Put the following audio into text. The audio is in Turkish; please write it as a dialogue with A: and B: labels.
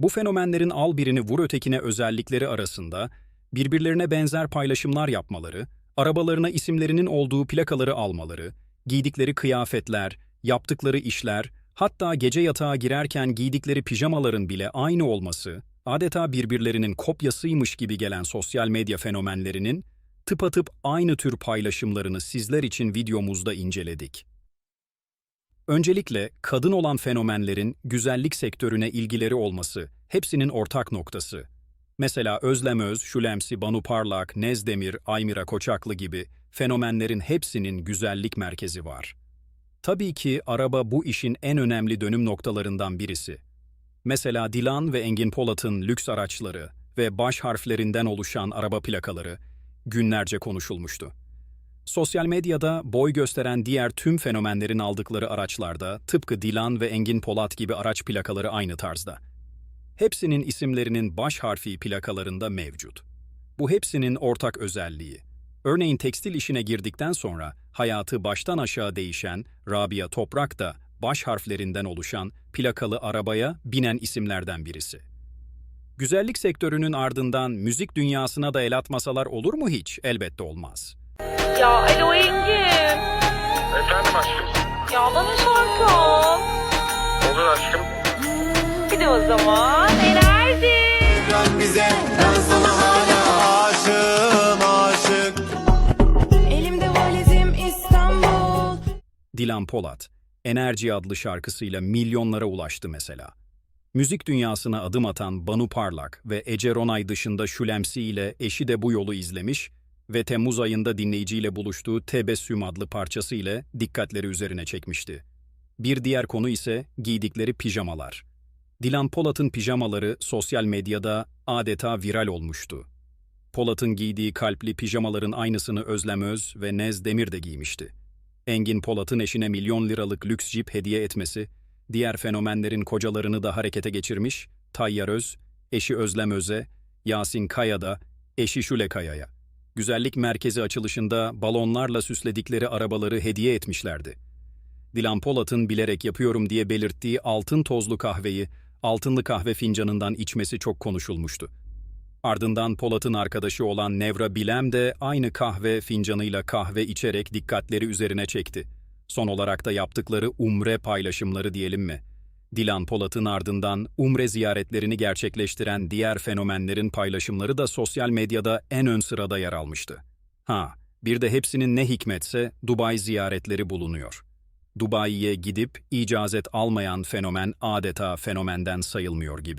A: Bu fenomenlerin al birini vur ötekine özellikleri arasında birbirlerine benzer paylaşımlar yapmaları, arabalarına isimlerinin olduğu plakaları almaları, giydikleri kıyafetler, yaptıkları işler, hatta gece yatağa girerken giydikleri pijamaların bile aynı olması, adeta birbirlerinin kopyasıymış gibi gelen sosyal medya fenomenlerinin tıpatıp aynı tür paylaşımlarını sizler için videomuzda inceledik. Öncelikle kadın olan fenomenlerin güzellik sektörüne ilgileri olması hepsinin ortak noktası. Mesela Özlem Öz, Şülemsi, Banu Parlak, Nezdemir, Aymira Koçaklı gibi fenomenlerin hepsinin güzellik merkezi var. Tabii ki araba bu işin en önemli dönüm noktalarından birisi. Mesela Dilan ve Engin Polat'ın lüks araçları ve baş harflerinden oluşan araba plakaları günlerce konuşulmuştu. Sosyal medyada boy gösteren diğer tüm fenomenlerin aldıkları araçlarda tıpkı Dilan ve Engin Polat gibi araç plakaları aynı tarzda. Hepsinin isimlerinin baş harfi plakalarında mevcut. Bu hepsinin ortak özelliği. Örneğin tekstil işine girdikten sonra hayatı baştan aşağı değişen Rabia Toprak da baş harflerinden oluşan plakalı arabaya binen isimlerden birisi. Güzellik sektörünün ardından müzik dünyasına da el atmasalar olur mu hiç? Elbette olmaz.
B: Ya alo Engin.
C: Efendim aşkım.
B: Ya bana şarkı al.
C: Olur aşkım.
B: Bir de o zaman enerji.
D: Dön bize ben sana hala aşığım aşık
E: Elimde valizim İstanbul
A: Dilan Polat, Enerji adlı şarkısıyla milyonlara ulaştı mesela. Müzik dünyasına adım atan Banu Parlak ve Ece Ronay dışında Şülemsi ile eşi de bu yolu izlemiş ve Temmuz ayında dinleyiciyle buluştuğu Tebessüm adlı parçası ile dikkatleri üzerine çekmişti. Bir diğer konu ise giydikleri pijamalar. Dilan Polat'ın pijamaları sosyal medyada adeta viral olmuştu. Polat'ın giydiği kalpli pijamaların aynısını Özlem Öz ve Nez Demir de giymişti. Engin Polat'ın eşine milyon liralık lüks jip hediye etmesi, diğer fenomenlerin kocalarını da harekete geçirmiş, Tayyar Öz, eşi Özlem Öz'e, Yasin Kaya da eşi Şule Kaya'ya. Güzellik merkezi açılışında balonlarla süsledikleri arabaları hediye etmişlerdi. Dilan Polat'ın bilerek yapıyorum diye belirttiği altın tozlu kahveyi altınlı kahve fincanından içmesi çok konuşulmuştu. Ardından Polat'ın arkadaşı olan Nevra Bilem de aynı kahve fincanıyla kahve içerek dikkatleri üzerine çekti. Son olarak da yaptıkları umre paylaşımları diyelim mi? Dilan Polat'ın ardından umre ziyaretlerini gerçekleştiren diğer fenomenlerin paylaşımları da sosyal medyada en ön sırada yer almıştı. Ha, bir de hepsinin ne hikmetse Dubai ziyaretleri bulunuyor. Dubai'ye gidip icazet almayan fenomen adeta fenomenden sayılmıyor gibi.